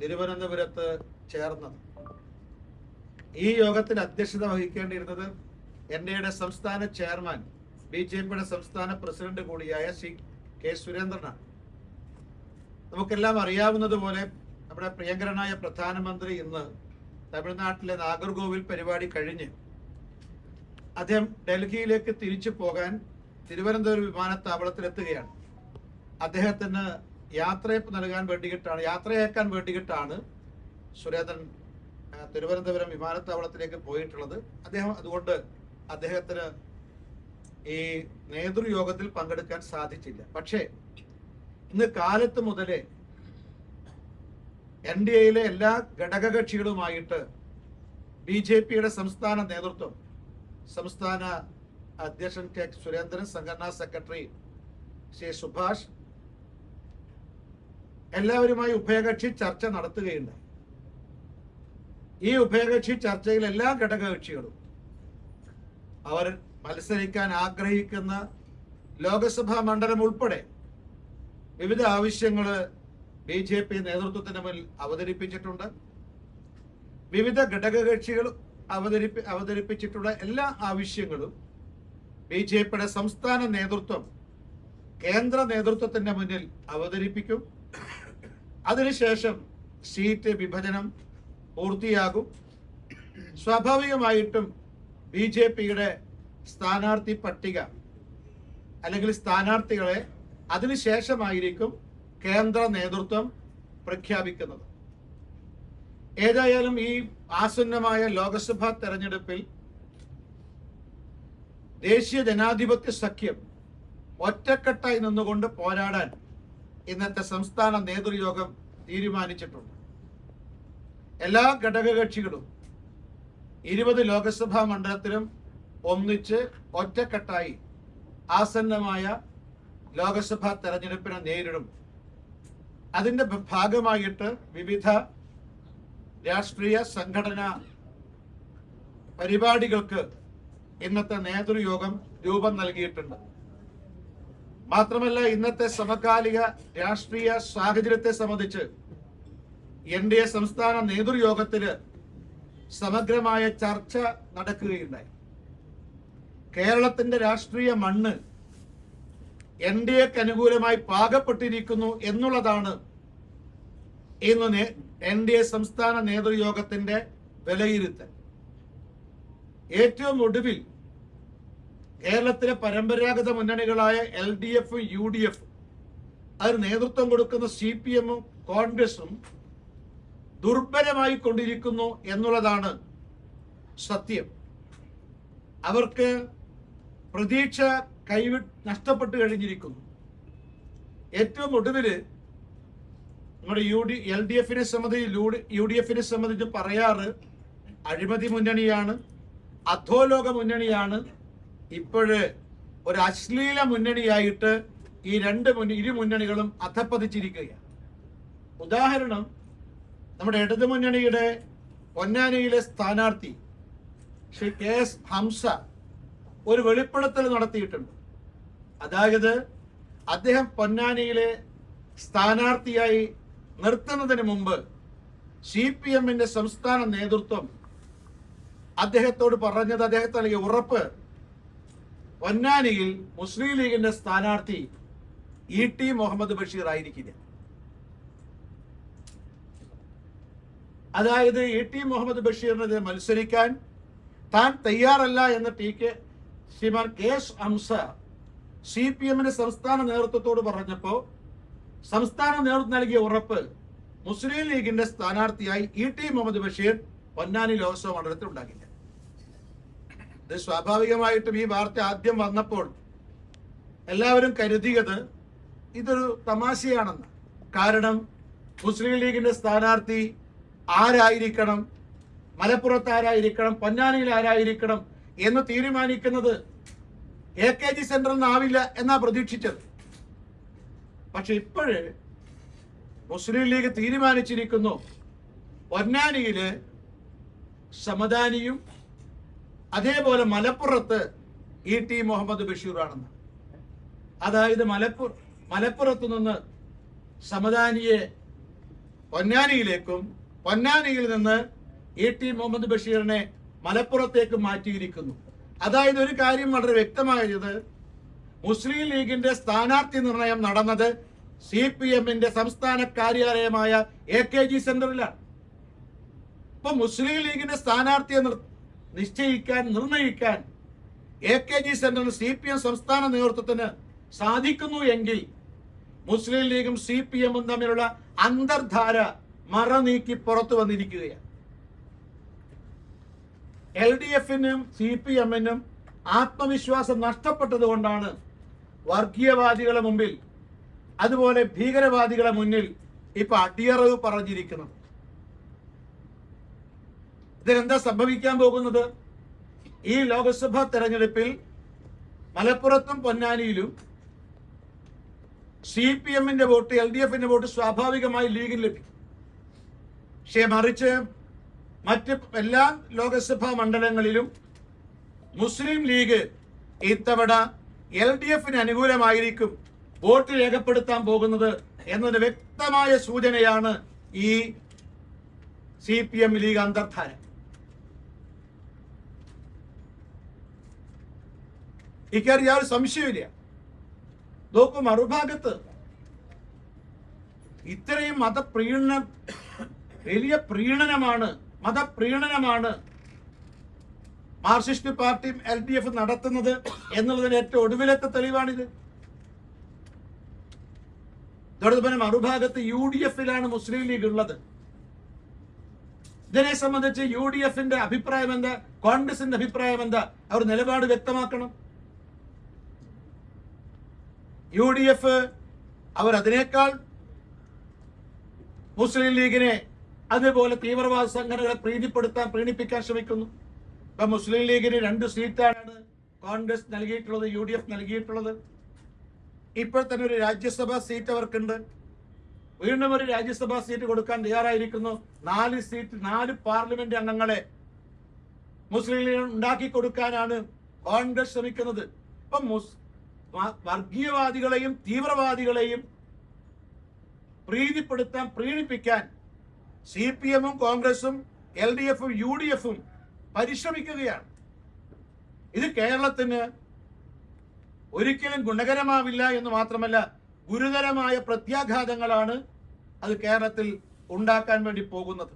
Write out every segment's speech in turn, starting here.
തിരുവനന്തപുരത്ത് ചേർന്നത്. ഈ യോഗത്തിൽ അധ്യക്ഷത വഹിക്കേണ്ടിയിരുന്നത് എൻ ഡി എയുടെ സംസ്ഥാന ചെയർമാൻ ബി ജെ പിയുടെ സംസ്ഥാന പ്രസിഡന്റ് കൂടിയായ ശ്രീ കെ സുരേന്ദ്രനാണ്. നമുക്കെല്ലാം അറിയാവുന്നതുപോലെ നമ്മുടെ പ്രിയങ്കരനായ പ്രധാനമന്ത്രി ഇന്ന് തമിഴ്നാട്ടിലെ നാഗർകോവിൽ പരിപാടി കഴിഞ്ഞ് അദ്ദേഹം ഡൽഹിയിലേക്ക് തിരിച്ചു പോകാൻ തിരുവനന്തപുരം വിമാനത്താവളത്തിലെത്തുകയാണ്. അദ്ദേഹത്തിന് യാത്രയപ്പ് നൽകാൻ വേണ്ടിയിട്ടാണ് യാത്രയാക്കാൻ വേണ്ടിയിട്ടാണ് സുരേന്ദ്രൻ തിരുവനന്തപുരം വിമാനത്താവളത്തിലേക്ക് പോയിട്ടുള്ളത്. അദ്ദേഹം അതുകൊണ്ട് അദ്ദേഹത്തിന് ഈ നേതൃയോഗത്തിൽ പങ്കെടുക്കാൻ സാധിച്ചില്ല. പക്ഷേ ഇന്ന് കാലത്ത് മുതലേ എൻ ഡി എയിലെ എല്ലാ ഘടകകക്ഷികളുമായിട്ട് ബി ജെ പിയുടെ സംസ്ഥാന നേതൃത്വം സംസ്ഥാന അധ്യക്ഷൻ കെ സുരേന്ദ്രൻ സംഘടനാ സെക്രട്ടറി ശ്രീ സുഭാഷ് എല്ലാവരുമായി ഉഭയകക്ഷി ചർച്ച നടത്തുകയുണ്ടായി. ഈ ഉഭയകക്ഷി ചർച്ചയിൽ എല്ലാ ഘടകകക്ഷികളും അവർ മത്സരിക്കാൻ ആഗ്രഹിക്കുന്ന ലോകസഭാ മണ്ഡലം ഉൾപ്പെടെ വിവിധ ആവശ്യങ്ങൾ ബി ജെ പി നേതൃത്വത്തിന് മുന്നിൽ അവതരിപ്പിച്ചിട്ടുണ്ട്. വിവിധ ഘടകകക്ഷികൾ അവതരിപ്പി അവതരിപ്പിച്ചിട്ടുള്ള എല്ലാ ആവശ്യങ്ങളും ബി ജെ പിയുടെ സംസ്ഥാന നേതൃത്വം കേന്ദ്ര നേതൃത്വത്തിന്റെ മുന്നിൽ അവതരിപ്പിക്കും. അതിനുശേഷം സീറ്റ് വിഭജനം പൂർത്തിയാകും. സ്വാഭാവികമായിട്ടും ബി ജെ പിയുടെ സ്ഥാനാർത്ഥി പട്ടിക അല്ലെങ്കിൽ സ്ഥാനാർത്ഥികളെ അതിനുശേഷമായിരിക്കും കേന്ദ്ര നേതൃത്വം പ്രഖ്യാപിക്കുന്നത്. ഏതായാലും ഈ ആസന്നമായ ലോക്സഭാ തെരഞ്ഞെടുപ്പിൽ ദേശീയ ജനാധിപത്യ സഖ്യം ഒറ്റക്കെട്ടായി നിന്നുകൊണ്ട് പോരാടാൻ ഇന്നത്തെ സംസ്ഥാന നേതൃയോഗം തീരുമാനിച്ചിട്ടുണ്ട്. എല്ലാ ഘടകകക്ഷികളും ഇരുപത് ലോക്സഭാ മണ്ഡലത്തിലും ഒന്നിച്ച് ഒറ്റക്കെട്ടായി ആസന്നമായ ലോക്സഭാ തെരഞ്ഞെടുപ്പിനെ നേരിടും. അതിന്റെ ഭാഗമായിട്ട് വിവിധ രാഷ്ട്രീയ സംഘടന പരിപാടികൾക്ക് ഇന്നത്തെ നേതൃയോഗം രൂപം നൽകിയിട്ടുണ്ട്. മാത്രമല്ല ഇന്നത്തെ സമകാലിക രാഷ്ട്രീയ സാഹചര്യത്തെ സംബന്ധിച്ച് എൻ ഡി എ സംസ്ഥാന നേതൃയോഗത്തിൽ സമഗ്രമായ ചർച്ച നടക്കുകയുണ്ടായി. കേരളത്തിന്റെ രാഷ്ട്രീയ മണ്ണ് എൻ ഡി എക്ക് അനുകൂലമായി പാകപ്പെട്ടിരിക്കുന്നു എന്നുള്ളതാണ് ഇന്ന് എൻ ഡി എ സംസ്ഥാന നേതൃയോഗത്തിന്റെ വിലയിരുത്തൽ. ഏറ്റവും ഒടുവിൽ കേരളത്തിലെ പരമ്പരാഗത മുന്നണികളായ L D F U D F അതിന് നേതൃത്വം കൊടുക്കുന്ന സി പി എമ്മും കോൺഗ്രസും ദുർബലമായി കൊണ്ടിരിക്കുന്നു എന്നുള്ളതാണ് സത്യം. അവർക്ക് പ്രതീക്ഷ കൈവി നഷ്ടപ്പെട്ടു കഴിഞ്ഞിരിക്കുന്നു. ഏറ്റവും ഒടുവിൽ നമ്മുടെ യു ഡി എൽ ഡി എഫിനെ സംബന്ധിച്ച് യു ഡി എഫിനെ സംബന്ധിച്ച് പറയാറ് അഴിമതി മുന്നണിയാണ് അധോലോക മുന്നണിയാണ് ഇപ്പോഴ് ഒരു അശ്ലീല മുന്നണിയായിട്ട് ഈ രണ്ട് ഇരു മുന്നണികളും അധപ്പതിച്ചിരിക്കുകയാണ്. ഉദാഹരണം നമ്മുടെ ഇടതു മുന്നണിയുടെ പൊന്നാനിയിലെ സ്ഥാനാർത്ഥി ശ്രീ കെ എസ് ഹംസ ഒരു വെളിപ്പെടുത്തൽ നടത്തിയിട്ടുണ്ട്. അതായത് അദ്ദേഹം പൊന്നാനിയിലെ സ്ഥാനാർത്ഥിയായി നിർത്തുന്നതിന് മുമ്പ് സി പി എമ്മിന്റെ സംസ്ഥാന നേതൃത്വം അദ്ദേഹത്തോട് പറഞ്ഞത് അദ്ദേഹത്തിന് നൽകിയ ഉറപ്പ് പൊന്നാനിയിൽ മുസ്ലിം ലീഗിന്റെ സ്ഥാനാർത്ഥി ഇ ടി മുഹമ്മദ് ബഷീർ ആയിരിക്കില്ല. അതായത് ഇ ടി മുഹമ്മദ് ബഷീറിനെതിരെ മത്സരിക്കാൻ താൻ തയ്യാറല്ല എന്ന് T K Sriman K S Hamsa C P എമ്മിന്റെ സംസ്ഥാന നേതൃത്വത്തോട് പറഞ്ഞപ്പോ സംസ്ഥാന നേതൃത്വം നൽകിയ ഉറപ്പ് മുസ്ലിം ലീഗിന്റെ സ്ഥാനാർത്ഥിയായി ഇ ടി മുഹമ്മദ് ബഷീർ പൊന്നാനി ലോക്സഭ മണ്ഡലത്തിൽ ഉണ്ടാകില്ല. ഇത് സ്വാഭാവികമായിട്ടും ഈ വാർത്ത ആദ്യം വന്നപ്പോൾ എല്ലാവരും കരുതിയത് ഇതൊരു തമാശയാണെന്ന്. കാരണം മുസ്ലിം ലീഗിന്റെ സ്ഥാനാർത്ഥി ആരായിരിക്കണം? മലപ്പുറത്ത് ആരായിരിക്കണം പൊന്നാനിയിൽ ആരായിരിക്കണം എന്ന് തീരുമാനിക്കുന്നത് എ കെ ജി സെന്ററിൽ നിന്നാവില്ല എന്നാ പ്രതീക്ഷിച്ചത്. പക്ഷെ ഇപ്പോഴ് മുസ്ലിം ലീഗ് തീരുമാനിച്ചിരിക്കുന്നു. പൊന്നാനിയിൽ സമദാനിയും അതേപോലെ മലപ്പുറത്ത് ഇ ടി മുഹമ്മദ് ബഷീറാണെന്ന്. അതായത് മലപ്പുർ മലപ്പുറത്ത് നിന്ന് സമദാനിയെ പൊന്നാനിയിലേക്കും പൊന്നാനിയിൽ നിന്ന് ഇ ടി മുഹമ്മദ് ബഷീറിനെ മലപ്പുറത്തേക്ക് മാറ്റിയിരിക്കുന്നു. അതായത് ഒരു കാര്യം വളരെ വ്യക്തമായത് മുസ്ലിം ലീഗിന്റെ സ്ഥാനാർത്ഥി നിർണയം നടന്നത് സി പി എമ്മിന്റെ സംസ്ഥാന കാര്യാലയമായ എ കെ ജി സെന്ററിലാണ്. ഇപ്പൊ മുസ്ലിം ലീഗിന്റെ സ്ഥാനാർത്ഥിയെ നിർ- നിശ്ചയിക്കാൻ നിർണയിക്കാൻ എ കെ ജി സെന്ററിന് സി പി എം സംസ്ഥാന നേതൃത്വത്തിന് സാധിക്കുന്നു എങ്കിൽ മുസ്ലിം ലീഗും സി പി എമ്മും തമ്മിലുള്ള അന്തർധാര മറ നീക്കി പുറത്തു വന്നിരിക്കുകയാണ്. എൽ ഡി എഫിനും സി പി എമ്മിനും ആത്മവിശ്വാസം നഷ്ടപ്പെട്ടത് കൊണ്ടാണ് വർഗീയവാദികളെ മുമ്പിൽ അതുപോലെ ഭീകരവാദികളെ മുന്നിൽ ഇപ്പൊ അടിയറവ് പറഞ്ഞിരിക്കുന്നത്. ഇതിനെന്താ സംഭവിക്കാൻ പോകുന്നത്? ഈ ലോക്സഭാ തെരഞ്ഞെടുപ്പിൽ മലപ്പുറത്തും പൊന്നാനിയിലും സി പി എമ്മിന്റെ വോട്ട് എൽ ഡി എഫിന്റെ വോട്ട് സ്വാഭാവികമായി ലീഗിന് ലഭിക്കും. പക്ഷേ മറിച്ച് മറ്റ് എല്ലാ ലോക്സഭാ മണ്ഡലങ്ങളിലും മുസ്ലിം ലീഗ് ഇത്തവണ എൽ ഡി എഫിന് അനുകൂലമായിരിക്കും വോട്ട് രേഖപ്പെടുത്താൻ പോകുന്നത് എന്നൊരു വ്യക്തമായ സൂചനയാണ് ഈ സി പി എം ലീഗ് അന്തർധാര. ഇക്കാര്യം യാതൊരു സംശയമില്ല നോക്കൂ മറുഭാഗത്ത് ഇത്രയും മതപ്രീണന വലിയ പ്രീണനമാണ് മതപ്രീണനമാണ് മാർക്സിസ്റ്റ് പാർട്ടിയും എൽ ഡി എഫ് നടത്തുന്നത് എന്നുള്ളതിന് ഏറ്റവും ഒടുവിലത്തെ തെളിവാണിത്. ഇതോടൊപ്പം മറുഭാഗത്ത് യു ഡി എഫിലാണ് മുസ്ലിം ലീഗ് ഉള്ളത്. ഇതിനെ സംബന്ധിച്ച് യു ഡി എഫിന്റെ അഭിപ്രായം എന്താ? കോൺഗ്രസിന്റെ അഭിപ്രായം എന്താ? അവർ നിലപാട് വ്യക്തമാക്കണം. യു ഡി എഫ് അവർ അതിനേക്കാൾ മുസ്ലിം ലീഗിനെ അതുപോലെ തീവ്രവാദ സംഘടനകളെ പ്രീതിപ്പെടുത്താൻ പ്രീണിപ്പിക്കാൻ ശ്രമിക്കുന്നു. ഇപ്പൊ മുസ്ലിം ലീഗിന് രണ്ട് സീറ്റാണ് കോൺഗ്രസ് നൽകിയിട്ടുള്ളത് യു ഡി എഫ് നൽകിയിട്ടുള്ളത്. ഇപ്പോൾ തന്നെ ഒരു രാജ്യസഭാ സീറ്റ് അവർക്കുണ്ട്. വീണ്ടും ഒരു രാജ്യസഭാ സീറ്റ് കൊടുക്കാൻ തയ്യാറായിരിക്കുന്നു. നാല് സീറ്റ് നാല് പാർലമെന്റ് അംഗങ്ങളെ മുസ്ലിം ലീഗ് ഉണ്ടാക്കി കൊടുക്കാനാണ് കോൺഗ്രസ് ശ്രമിക്കുന്നത്. ഇപ്പൊ വർഗീയവാദികളെയും തീവ്രവാദികളെയും പ്രീതിപ്പെടുത്താൻ പ്രീണിപ്പിക്കാൻ സി പി എമ്മും കോൺഗ്രസും എൽ ഡി എഫും യു ഡി എഫും പരിശ്രമിക്കുകയാണ്. ഇത് കേരളത്തിന് ഒരിക്കലും ഗുണകരമാവില്ല എന്ന് മാത്രമല്ല ഗുരുതരമായ പ്രത്യാഘാതങ്ങളാണ് അത് കേരളത്തിൽ ഉണ്ടാക്കാൻ വേണ്ടി പോകുന്നത്.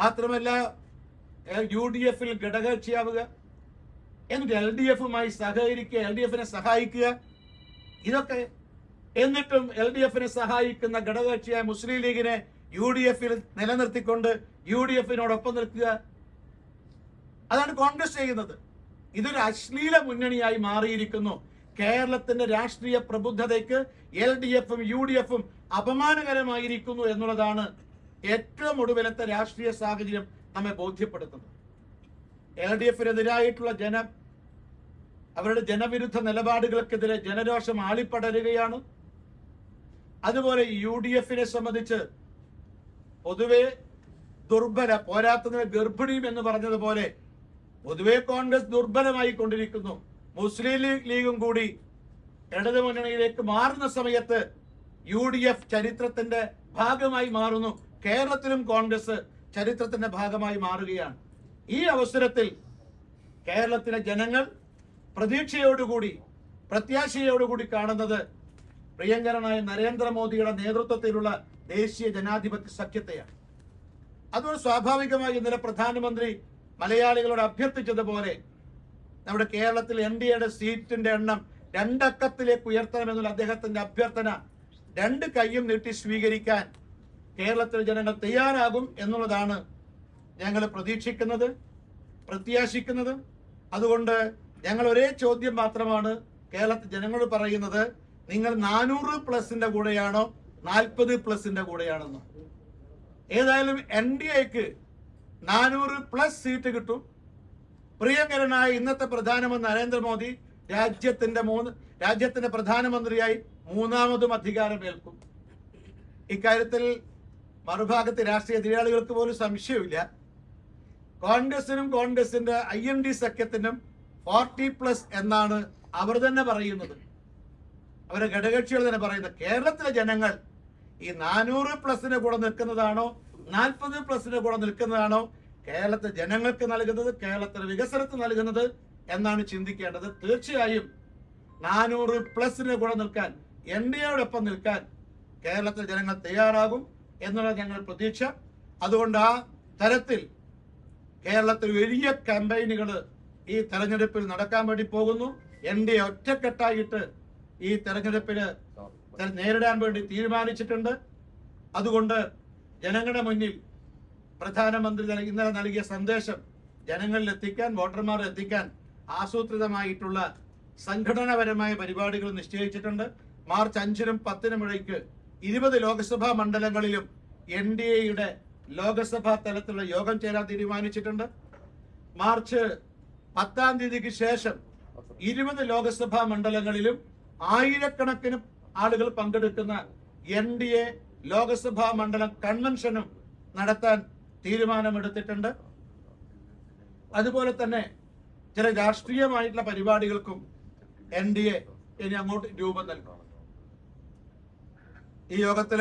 മാത്രമല്ല യു ഡി എഫിൽ ഘടകകക്ഷിയാവുക എന്നിട്ട് എൽ ഡി എഫുമായി സഹകരിക്കുക എൽ ഡി എഫിനെ സഹായിക്കുക? ഇതൊക്കെ എന്നിട്ടും എൽ ഡി എഫിനെ സഹായിക്കുന്ന ഘടകകക്ഷിയായ മുസ്ലിം ലീഗിനെ യു ഡി എഫിൽ നിലനിർത്തിക്കൊണ്ട് യു ഡി എഫിനോടൊപ്പം നിൽക്കുക. അതാണ് കോൺഗ്രസ് ചെയ്യുന്നത്. ഇതൊരു അശ്ലീല മുന്നണിയായി മാറിയിരിക്കുന്നു. കേരളത്തിന്റെ രാഷ്ട്രീയ പ്രബുദ്ധതയ്ക്ക് എൽ ഡി എഫും യു ഡി എഫും അപമാനകരമായിരിക്കുന്നു എന്നുള്ളതാണ് ഏറ്റവും ഒടുവിലത്തെ രാഷ്ട്രീയ സാഹചര്യം നമ്മെ ബോധ്യപ്പെടുത്തുന്നത്. എൽ ഡി എഫിനെതിരായിട്ടുള്ള ജന അവരുടെ ജനവിരുദ്ധ നിലപാടുകൾക്കെതിരെ ജനരോഷം ആളിപ്പടരുകയാണ്. അതുപോലെ യു ഡി എഫിനെ സംബന്ധിച്ച് പൊതുവെ ദുർബല പോരാത്തതിന് ഗർഭിണിയും എന്ന് പറഞ്ഞതുപോലെ പൊതുവെ കോൺഗ്രസ് ദുർബലമായി കൊണ്ടിരിക്കുന്നു മുസ്ലിം ലീഗ് ലീഗും കൂടി ഇടതു മുന്നണിയിലേക്ക് മാറുന്ന സമയത്ത് യു ഡി എഫ് ചരിത്രത്തിന്റെ ഭാഗമായി മാറുന്നു. കേരളത്തിലും കോൺഗ്രസ് ചരിത്രത്തിന്റെ ഭാഗമായി മാറുകയാണ്. ഈ അവസരത്തിൽ കേരളത്തിലെ ജനങ്ങൾ പ്രതീക്ഷയോടുകൂടി പ്രത്യാശയോടുകൂടി കാണുന്നത് പ്രിയങ്കരനായ നരേന്ദ്രമോദിയുടെ നേതൃത്വത്തിലുള്ള ദേശീയ ജനാധിപത്യ സഖ്യത്തെയാണ്. അതുകൊണ്ട് സ്വാഭാവികമായി ഇന്നലെ പ്രധാനമന്ത്രി മലയാളികളോട് അഭ്യർത്ഥിച്ചതുപോലെ നമ്മുടെ കേരളത്തിൽ എൻ ഡി എയുടെ സീറ്റിന്റെ എണ്ണം രണ്ടക്കത്തിലേക്ക് ഉയർത്തണമെന്നുള്ള അദ്ദേഹത്തിന്റെ അഭ്യർത്ഥന രണ്ട് കൈയും നീട്ടി സ്വീകരിക്കാൻ കേരളത്തിലെ ജനങ്ങൾ തയ്യാറാകും എന്നുള്ളതാണ് ഞങ്ങൾ പ്രതീക്ഷിക്കുന്നത് പ്രത്യാശിക്കുന്നത്. അതുകൊണ്ട് ഞങ്ങൾ ഒരേ ചോദ്യം മാത്രമാണ് കേരളത്തിൽ ജനങ്ങളോട് പറയുന്നത്. നിങ്ങൾ നാനൂറ് പ്ലസിന്റെ കൂടെയാണോ നാൽപ്പത് പ്ലസിന്റെ കൂടെയാണെന്നോ? ഏതായാലും എൻ ഡി എക്ക് നാനൂറ് പ്ലസ് സീറ്റ് കിട്ടും. പ്രിയങ്കരനായ ഇന്നത്തെ പ്രധാനമന്ത്രി നരേന്ദ്രമോദി രാജ്യത്തിന്റെ മൂന്ന് രാജ്യത്തിന്റെ പ്രധാനമന്ത്രിയായി മൂന്നാമതും അധികാരമേൽക്കും. ഇക്കാര്യത്തിൽ മറുഭാഗത്ത് രാഷ്ട്രീയ എതിരാളികൾക്ക് പോലും സംശയമില്ല. കോൺഗ്രസിനും കോൺഗ്രസിന്റെ ഐ എൻ ഡി സഖ്യത്തിനും ഫോർട്ടി പ്ലസ് എന്നാണ് അവർ തന്നെ പറയുന്നത്. അവരെ ഘടകകക്ഷികൾ തന്നെ പറയുന്നത്. കേരളത്തിലെ ജനങ്ങൾ ഈ നാനൂറ് പ്ലസിന് കൂടെ നിൽക്കുന്നതാണോ? നാൽപ്പത് പ്ലസിന് കൂടെ നിൽക്കുന്നതാണോ? കേരളത്തെ ജനങ്ങൾക്ക് നൽകുന്നത് കേരളത്തിന് വികസനത്തിന് നൽകുന്നത് എന്നാണ് ചിന്തിക്കേണ്ടത്. തീർച്ചയായും നാനൂറ് പ്ലസിന് കൂടെ നിൽക്കാൻ എൻ ഡി എയോടൊപ്പം നിൽക്കാൻ കേരളത്തിലെ ജനങ്ങൾ തയ്യാറാകും എന്നുള്ള ഞങ്ങൾ പ്രതീക്ഷ. അതുകൊണ്ട് ആ തരത്തിൽ കേരളത്തിൽ വലിയ ക്യാമ്പയിനുകൾ ഈ തെരഞ്ഞെടുപ്പിൽ നടക്കാൻ വേണ്ടി പോകുന്നു. എൻ ഡി എ ഒറ്റക്കെട്ടായിട്ട് ഈ തെരഞ്ഞെടുപ്പിന് നേരിടാൻ വേണ്ടി തീരുമാനിച്ചിട്ടുണ്ട്. അതുകൊണ്ട് ജനങ്ങളുടെ മുന്നിൽ പ്രധാനമന്ത്രി ഇന്നലെ നൽകിയ സന്ദേശം ജനങ്ങളിൽ എത്തിക്കാൻ വോട്ടർമാർ എത്തിക്കാൻ ആസൂത്രിതമായിട്ടുള്ള സംഘടനാപരമായ പരിപാടികൾ നിശ്ചയിച്ചിട്ടുണ്ട്. മാർച്ച് അഞ്ചിനും പത്തിനും ഇടയ്ക്ക് ഇരുപത് ലോക്സഭാ മണ്ഡലങ്ങളിലും എൻ ഡി എയുടെ ലോക്സഭാ തലത്തിലുള്ള യോഗം ചേരാൻ തീരുമാനിച്ചിട്ടുണ്ട്. മാർച്ച് പത്താം തീയതിക്ക് ശേഷം ഇരുപത് ലോകസഭാ മണ്ഡലങ്ങളിലും ആയിരക്കണക്കിന് ആളുകൾ പങ്കെടുക്കുന്ന എൻ ഡി എ ലോകസഭാ മണ്ഡലം കൺവെൻഷനും നടത്താൻ തീരുമാനമെടുത്തിട്ടുണ്ട്. അതുപോലെ തന്നെ ചില രാഷ്ട്രീയമായിട്ടുള്ള പരിപാടികൾക്കും എൻ ഡി എ ഇനി അങ്ങോട്ട് രൂപം നൽകും. ഈ യോഗത്തിൽ